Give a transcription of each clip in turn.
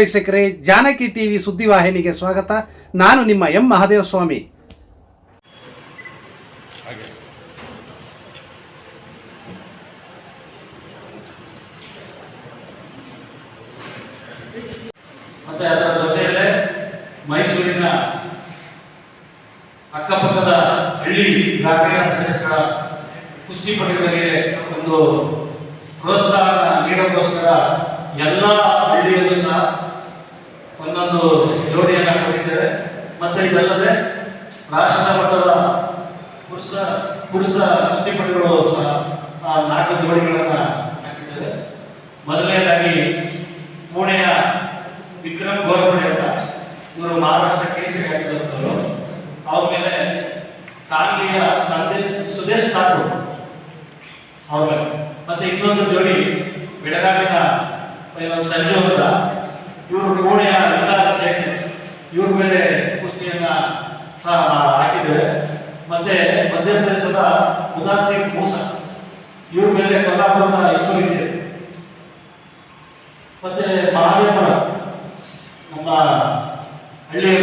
ವೀಕ್ಷಕರೇ ಜಾನಕಿ ಟಿವಿ ಸುದ್ದಿವಾಹಿನಿಗೆ ಸ್ವಾಗತ. ನಾನು ನಿಮ್ಮ ಎಂ ಮಹಾದೇವ ಸ್ವಾಮಿ ಮತ್ತೆ ಅದರ ಜೊತೆಯಲ್ಲೇ ಮೈಸೂರಿನ ಅಕ್ಕಪಕ್ಕದ ಹಳ್ಳಿ ಗ್ರಾಮೀಣ ಪ್ರದೇಶಗಳ ಕುಸ್ತಿಪಟುಗಳಿಗೆ ಒಂದು ಪ್ರೋತ್ಸಾಹ ನೀಡೋಕ್ಕೋಸ್ಕರ ಎಲ್ಲ ಹಳ್ಳಿಯಲ್ಲೂ ಸಹ ಒಂದೊಂದು ಜೋಡಿಯನ್ನು ಕೊಟ್ಟಿದ್ದೇವೆ ಮತ್ತೆ ಇದಲ್ಲದೆ ರಾಷ್ಟ್ರ ಮಟ್ಟದ ಪುರುಷ ಪುರುಷ ಕುಸ್ತಿಪಟುಗಳು ಸಹ ಆ ನಾಲ್ಕು ಜೋಡಿಗಳನ್ನು ಹಾಕಿದ್ದೇವೆ. ಮೊದಲನೇದಾಗಿ ಪುಣೆಯ ವಿಕ್ರಮ್ ಗೋರ್ಪಡೆ ಅಂತ ಇವರು ಮಹಾರಾಷ್ಟ್ರ ಕೇಸರಿ ಆಗಿರುವಂಥವ್ರು ಅವ್ರ ಮೇಲೆ ಸಾಂಗ್ಲಿಯ ಸಂದೇಶ್, ಸುದೇಶ್ ಠಾಕೂರ್ ಅವ್ರ ಮೇಲೆ. ಮತ್ತೆ ಇನ್ನೊಂದು ಜೋಡಿ ಬೆಳಗಾವಿನ ಸಂಜು ಅಂತ ಇವರು ಪುಣೆಯ ಇವ್ರ ಮೇಲೆ ಕುಸ್ತಿಯನ್ನ ಸಹ ಹಾಕಿದ್ದೇವೆ. ಮತ್ತೆ ಮಧ್ಯಪ್ರದೇಶದ ಉದಾಸ್ ಸಿಂಗ್ ಮೂಸ ಇವ್ರ ಮೇಲೆ ಕೊಲ್ಲಾಪುರದ ಇದೆ. ಮತ್ತೆ ಮಹಾದೇವರ ನಮ್ಮ ಹಳ್ಳಿಯ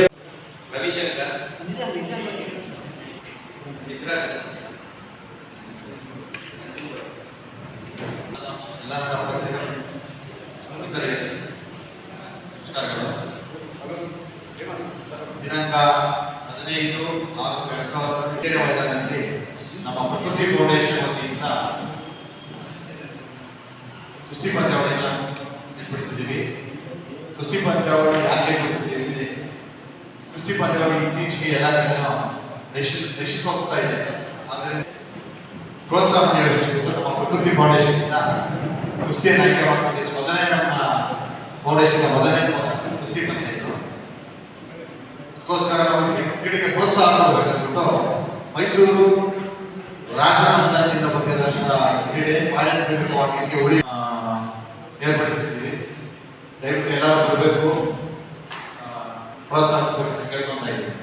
ರವಿಶಂಕರ್. ಎಲ್ಲ ನಮ್ಮ ದಿನಾಂಕ ಹದಿನೈದು ನಾಲ್ಕು ಎರಡ್ ಸಾವಿರದ ಮೈದಾನದಲ್ಲಿ ನಮ್ಮ ಪ್ರಕೃತಿ ಫೌಂಡೇಶನ್ ವತಿಯಿಂದ ಕುಸ್ತಿ ಪಂದ್ಯಾವಳಿಯನ್ನು ಏರ್ಪಡಿಸಿದ್ದೀವಿ. ಕುಸ್ತಿ ಪಂದ್ಯಾವಳಿ ಯಾಕೆ ಏರ್ಪಡಿಸಿದ್ದೀವಿ? ಕುಸ್ತಿ ಪಂದ್ಯಾವಳಿ ಇತ್ತೀಚೆಗೆ ಎಲ್ಲ ಕಡೆನೂ ನಶಿ ಹೋಗ್ತಾ ಇದೆ. ಆದ್ದರಿಂದ ಪ್ರೋತ್ಸಾಹ ನೀಡಬೇಕು. ನಮ್ಮ ಪ್ರಕೃತಿ ಫೌಂಡೇಶನ್ ಇಂದ ಕುಸ್ತಿಯನ್ನು ಆಯ್ಕೆ ಮಾಡಿಕೊಂಡಿದ್ದು ಮೊದಲನೇ ನಮ್ಮ ಫೌಂಡೇಶನ್ ಮೊದಲನೇ ಅದಕ್ಕೋಸ್ಕರ ಕ್ರೀಡೆಗೆ ಪ್ರೋತ್ಸಾಹ ಕೊಡಬೇಕಂದ್ಬಿಟ್ಟು ಮೈಸೂರು ಮಟ್ಟದಿಂದ ಬಂದಿರೋಂಥ ಕ್ರೀಡೆ ಪಾರಂಪರಿಕವಾಗಿ ಉಳಿ ಏರ್ಪಡಿಸಿದ್ದೀವಿ. ದಯವಿಟ್ಟು ಎಲ್ಲರೂ ಬರಬೇಕು. ಪ್ರೋತ್ಸಾಹಿಸಬೇಕು ಅಂತ ಕೇಳ್ಕೊತಾ ಇದ್ದೀನಿ.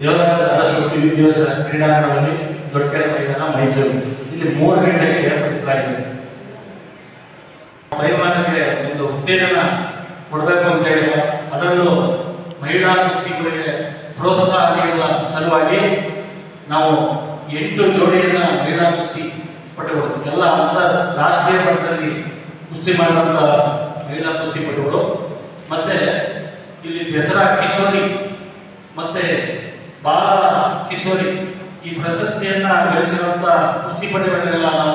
ದೇವರಾಜ ಅರಸು ವಿದ್ಯಾಭ್ಯಾಸ ಕ್ರೀಡಾಂಗಣದಲ್ಲಿ ದೊಡ್ಡಕೆರೆ ಮೈದಾನ ಮೈಸೂರು. ಇಲ್ಲಿ ಮೂರು ಗಂಟೆಗೆ ಏರ್ಪಡಿಸಲಾಗಿದೆ. ಪೈಲ್ವಾನರಿಗೆ ಒಂದು ಉತ್ತೇಜನ ಕೊಡಬೇಕು ಅಂತ ಹೇಳಿದ್ರೆ ಅದರಲ್ಲೂ ಮಹಿಳಾ ಕುಸ್ತಿಗಳಿಗೆ ಪ್ರೋತ್ಸಾಹ ನೀಡುವ ಸಲುವಾಗಿ ನಾವು ಎಂಟು ಜೋಡಿಯನ್ನ ಕ್ರೀಡಾ ಕುಸ್ತಿ ಪಟುಗಳು, ಎಲ್ಲ ರಾಷ್ಟ್ರೀಯ ಮಟ್ಟದಲ್ಲಿ ಕುಸ್ತಿ ಮಾಡುವಂತ ಕುಸ್ತಿ ಕುಸ್ತಿಪಟುಗಳು ಮತ್ತೆ ಇಲ್ಲಿ ದಸರಾ ಕಿಶೋರಿ, ಮತ್ತೆ ಬಾಲ ಕಿಶೋರಿ ಈ ಪ್ರಶಸ್ತಿಯನ್ನ ಗಳಿಸಿರುವಂತ ಕುಸ್ತಿಪಟುಗಳನ್ನೆಲ್ಲ ನಾವು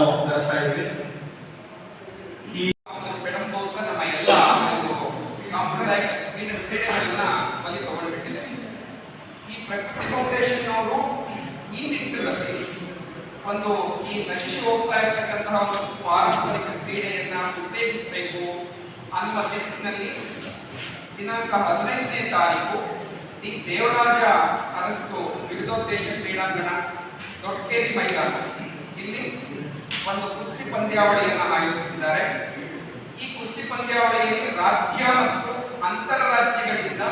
ಈ ಫೌಂಡೇಶನ್ ಅವರು ಈ ನಿಟ್ಟಿನಲ್ಲಿ ಒಂದು ಈ ನಶಿಸಿ ಹೋಗ್ತಾ ಇರತಕ್ಕಂತಹ ಒಂದು ಪಾರಂಪರಿಕ ಕ್ರೀಡೆಯನ್ನ ಉತ್ತೇಜಿಸಬೇಕು ಅನ್ನುವ ನಿಟ್ಟಿನಲ್ಲಿ ದಿನಾಂಕ ಹದಿನೈದನೇ ತಾರೀಕು ಈ ದೇವರಾಜ ಅರಸು ವಿವಿಧೋದ್ದೇಶ ಕ್ರೀಡಾಂಗಣ ದೊಡ್ಡಕೇರಿ ಮೈದಾನ. ಇಲ್ಲಿ ಒಂದು ಕುಸ್ತಿ ಪಂದ್ಯಾವಳಿಯನ್ನು ಆಯೋಜಿಸಿದ್ದಾರೆ. ಈ ಕುಸ್ತಿ ಪಂದ್ಯಾವಳಿಯಲ್ಲಿ ರಾಜ್ಯ ಮತ್ತು ಅಂತರರಾಜ್ಯಗಳಿಂದ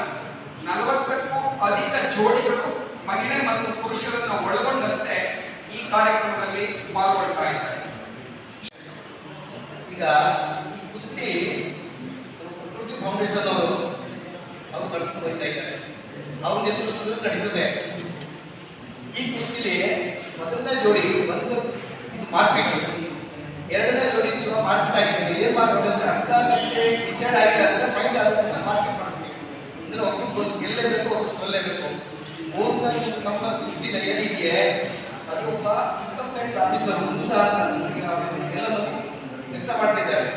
ನಲವತ್ತಕ್ಕೂ ಅಧಿಕ ಜೋಡಿಗಳು ಮಹಿಳೆ ಮತ್ತು ಪುರುಷರನ್ನು ಒಳಗೊಂಡಂತೆ ಈ ಕಾರ್ಯಕ್ರಮದಲ್ಲಿ ಪಾಲ್ಗೊಳ್ತಾ ಇದ್ದಾರೆ ಈಗ ಈ ಕುಸ್ತಿ ಪ್ರಕೃತಿ ಫೌಂಡೇಶನ್ ಅವರು ಅವರು ನಡೆಸ್ಕೊಂಡು ಹೋಗ್ತಾ ಇದ್ದಾರೆ ಅವ್ರ ನೇತೃತ್ವದಲ್ಲಿ ನಡೀತದೆ ಈ ಕುಸ್ತಿಲಿ ಮೊದಲನೇ ಜೋಡಿ ಒಂದು ಮಾರ್ಕೆಟ್ ಎರಡನೇ ಜೋಡಿ ಸುಮಾರು ಮಾರ್ಕೆಟ್ ಆಗಿದೆ ಏನ್ ಮಾರ್ಕೆಟ್ ಅಂದ್ರೆ ಗಂಟೆ ಡಿಸೈಡ್ ಆಗಿಲ್ಲ ಅಂದ್ರೆ ಫೈಟ್ ಆದ್ರೆ ಮಾರ್ಕೆಟ್ ಮಾಡಿಸ್ಬೇಕು ಅಂದ್ರೆ ಒಬ್ಬರು ಗೆಲ್ಲೇಬೇಕು ಒಬ್ರು ಸೋಲ್ಲೇಬೇಕು. ಮೂರನೇ ನಮ್ಮ ಕುಸ್ತಿನ ಏನಿದೆಯೇ ಅದು ಒಬ್ಬ ಇನ್ಕಮ್ ಟ್ಯಾಕ್ಸ್ ಆಫೀಸರ್ ಮುಸ ಸೇಲಲ್ಲಿ ಕೆಲಸ ಮಾಡ್ತಿದ್ದಾರೆ.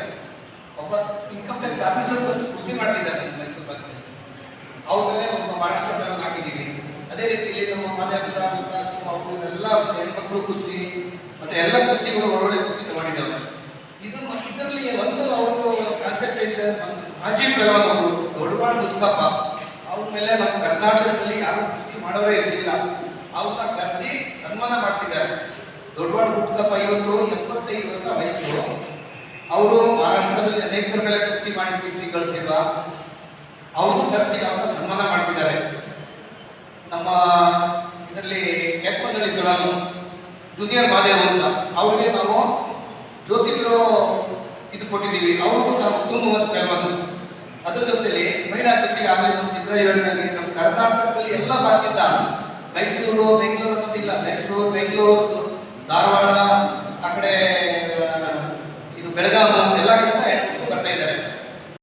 ಒಬ್ಬ ಇನ್ಕಮ್ ಟ್ಯಾಕ್ಸ್ ಆಫೀಸರ್ ಬಂದು ಕುಸ್ತಿ ಮಾಡ್ತಿದ್ದಾರೆ ಮೈಸೂರು ಬಗ್ಗೆ. ಅವ್ರ ಒಬ್ಬ ಮಹಾರಾಷ್ಟ್ರ ಹಾಕಿದ್ದೀವಿ. ಅದೇ ರೀತಿಯಲ್ಲಿ ನಮ್ಮ ಮಾನ್ಯ ಅವರು ಎಲ್ಲ ಹೆಣ್ಮಕ್ಳು ಕುಸ್ತಿ, ಮತ್ತೆ ಎಲ್ಲ ಕುಸ್ತಿಗಳು ಒಳ್ಳೊಳ್ಳೆ ಕುಸ್ತಿ ಮಾಡಿದ್ದಾರೆ ಇದು ಇದರಲ್ಲಿ ಒಂದು ಅವರು ಕಾನ್ಸೆಪ್ಟ್ ಇದೆ ಮಾಜಿ ಪೈಲ್ವಾನ್ ಅವರು ದೊಡ್ಡವಾಡ ಅವ್ರ ಮೇಲೆ ನಮ್ಮ ಕರ್ನಾಟಕದಲ್ಲಿ ಯಾರು ಕುಸ್ತಿ ಮಾಡೋರೇ ಇರಲಿಲ್ಲ. ಅವ್ರನ್ನ ಕರ್ದಿ ಸನ್ಮಾನ ಮಾಡ್ತಿದ್ದಾರೆ. ದೊಡ್ಡವಾಡ ದುರ್ಗಪ್ಪ ಇವತ್ತು ಎಪ್ಪತ್ತೈದು ವರ್ಷ ವಯಸ್ಸು. ಅವರು ಮಹಾರಾಷ್ಟ್ರದಲ್ಲಿ ಅನೇಕರ ಮೇಲೆ ಕುಸ್ತಿ ಮಾಡಿ ಕೀರ್ತಿ ಗಳಿಸಿರುವ ಅವರು ಕರೆಸಿ ಅವ್ರನ್ನ ಸನ್ಮಾನ ಮಾಡ್ತಿದ್ದಾರೆ. ನಮ್ಮ ಇದರಲ್ಲಿ ಕೆತ್ತಮಂಗಲಿ ನಾನು ಜೂನಿಯರ್ ಮಾದೇವ್ ಅಂತ. ಅವ್ರಿಗೆ ನಾವು ಜ್ಯೋತಿಗಳು ಇದು ಕೊಟ್ಟಿದ್ದೀವಿ. ಅವರು ಸಹ ಉತ್ತಮವಾದ ಕೆಲವೊಂದು ಅದರ ಜೊತೆಯಲ್ಲಿ ಮಹಿಳಾ ಕುಸ್ತಿಗೆ ಆಮೇಲೆ ನಮ್ಮ ಯೋಜನೆಯಲ್ಲಿ ನಮ್ಮ ಕರ್ನಾಟಕದಲ್ಲಿ ಎಲ್ಲ ಭಾಗದಿಂದ ಮೈಸೂರು, ಬೆಂಗಳೂರು ಅನ್ನೋದಿಲ್ಲ. ಮೈಸೂರು, ಬೆಂಗಳೂರು, ಧಾರವಾಡ